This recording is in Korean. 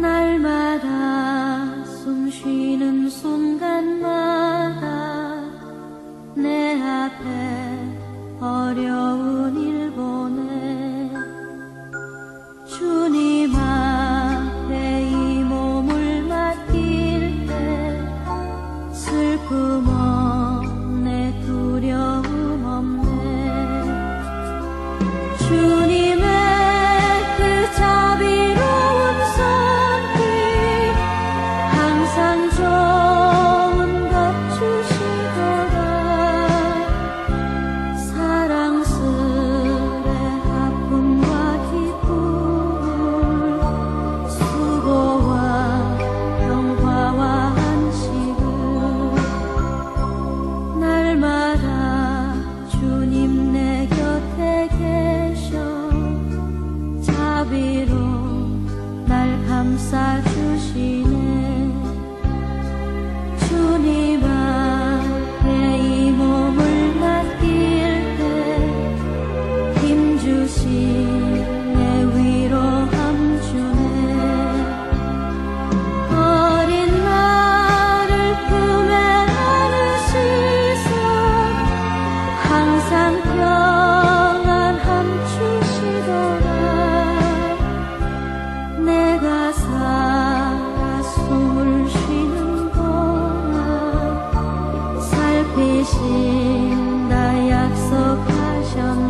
날마다 숨 쉬는 순간마다 내 앞에 어려운 살피신다 약속하셨네